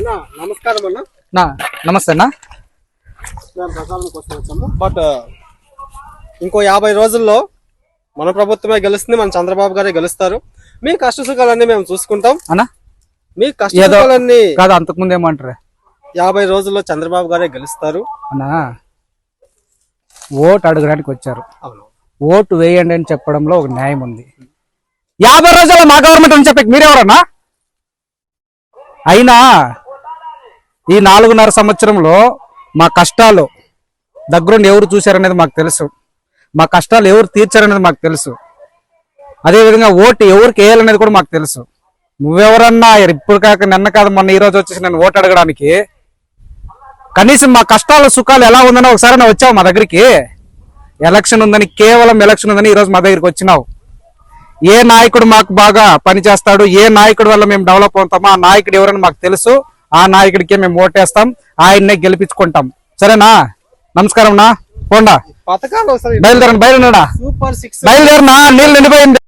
అన్న నమస్కారం అన్న. నా నమస్తే అన్న. మేము ప్రచారం కోసం వచ్చాము. బట్ ఇంకో యాభై రోజుల్లో మన ప్రభుత్వమే గెలుస్తుంది మన చంద్రబాబు గారే గెలుస్తారు. మీ కష్ట సుఖాలన్నీ మేము చూసుకుంటాం. అన్న మీ కష్ట సుఖాలన్నీ కాదు అంతకుముందు ఏమంటారు? యాభై రోజుల్లో చంద్రబాబు గారే గెలుస్తారు. అన్న ఓటు అడగడానికి వచ్చారు. అవును. ఓటు వేయండి అని చెప్పడంలో ఒక న్యాయం ఉంది. యాభై రోజుల్లో మా గవర్నమెంట్ అని చెప్పి మీరెవరన్నా? అయినా ఈ నాలుగున్నర సంవత్సరంలో మా కష్టాలు దగ్గరుండి ఎవరు చూశారనేది మాకు తెలుసు. మా కష్టాలు ఎవరు తీర్చారనేది మాకు తెలుసు. అదేవిధంగా ఓటు ఎవరికి వేయాలనేది కూడా మాకు తెలుసు. నువ్వెవరన్నా ఇప్పుడు కాక నిన్న కాదు మొన్న ఈరోజు వచ్చేసి నేను ఓటు అడగడానికి. కనీసం మా కష్టాలు సుఖాలు ఎలా ఉందని ఒకసారి నువ్వు వచ్చావు మా దగ్గరికి. ఎలక్షన్ ఉందని కేవలం ఎలక్షన్ ఉందని ఈరోజు మా దగ్గరికి వచ్చినావు. ఏ నాయకుడు మాకు బాగా పనిచేస్తాడు ఏ నాయకుడి వల్ల మేము డెవలప్ అవుతామో ఆ నాయకుడు ఎవరని మాకు తెలుసు. ఆ నాయకుడికే మేము ఓటేస్తాం ఆయన్నే గెలిపించుకుంటాం. సరేనా? నమస్కారం నా పోండా. బయలుదేరండి బయలుదేరా సూపర్ సిక్స్. బయలుదేరినా నీళ్ళు నిండిపోయింది.